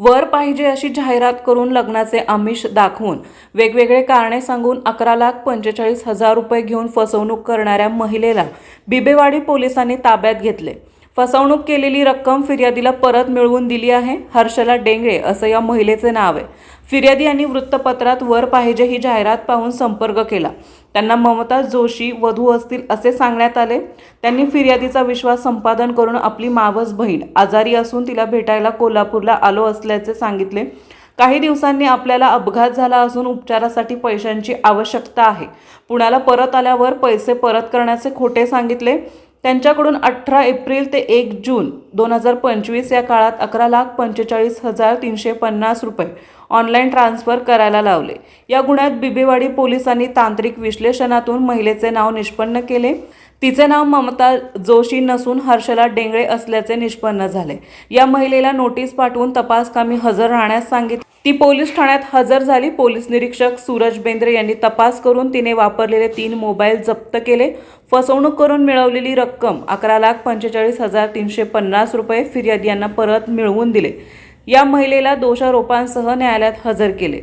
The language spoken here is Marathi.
वर पाहिजे अशी जाहिरात करून लग्नाचे आमिष दाखवून वेगवेगळे कारणे सांगून अकरा लाख पंचेचाळीस हजार रुपये घेऊन फसवणूक करणाऱ्या महिलेला बिबेवाडी पोलिसांनी ताब्यात घेतले. फसवणूक केलेली रक्कम फिर्यादीला परत मिळवून दिली आहे. हर्षला डेंगळे असं या महिलेचे नाव आहे. फिर्यादी यांनी वृत्तपत्रात वर पाहिजे ही जाहिरात पाहून संपर्क केला. त्यांना ममता जोशी वधू असतील असे सांगण्यात आले. त्यांनी फिर्यादीचा विश्वास संपादन करून आपली मावस बहीण आजारी असून तिला भेटायला कोल्हापूरला आलो असल्याचे सांगितले. काही दिवसांनी आपल्याला अपघात झाला असून उपचारासाठी पैशांची आवश्यकता आहे. पुण्याला परत आल्यावर पैसे परत करण्याचे खोटे सांगितले. त्यांच्याकडून अठरा एप्रिल ते एक जून दोन हजार पंचवीस या काळात अकरा लाख पंचेचाळीस हजार तीनशे पन्नास रुपये ऑनलाईन ट्रान्स्फर करायला लावले. या गुन्ह्यात बिबेवाडी पोलिसांनी तांत्रिक विश्लेषणातून महिलेचे नाव निष्पन्न केले. तिचे नाव ममता जोशी नसून हर्षला डेंगळे असल्याचे निष्पन्न झाले. या महिलेला नोटीस पाठवून तपासकामी हजर राहण्यास सांगितले. ती पोलीस ठाण्यात हजर झाली. पोलीस निरीक्षक सूरज बेंद्रे यांनी तपास करून तिने वापरलेले तीन मोबाईल जप्त केले. फसवणूक करून मिळवलेली रक्कम अकरा लाख पंचेचाळीस हजार तीनशे पन्नास रुपये फिर्यादी यांना परत मिळवून दिले. या महिलेला दोषारोपांसह न्यायालयात हजर केले.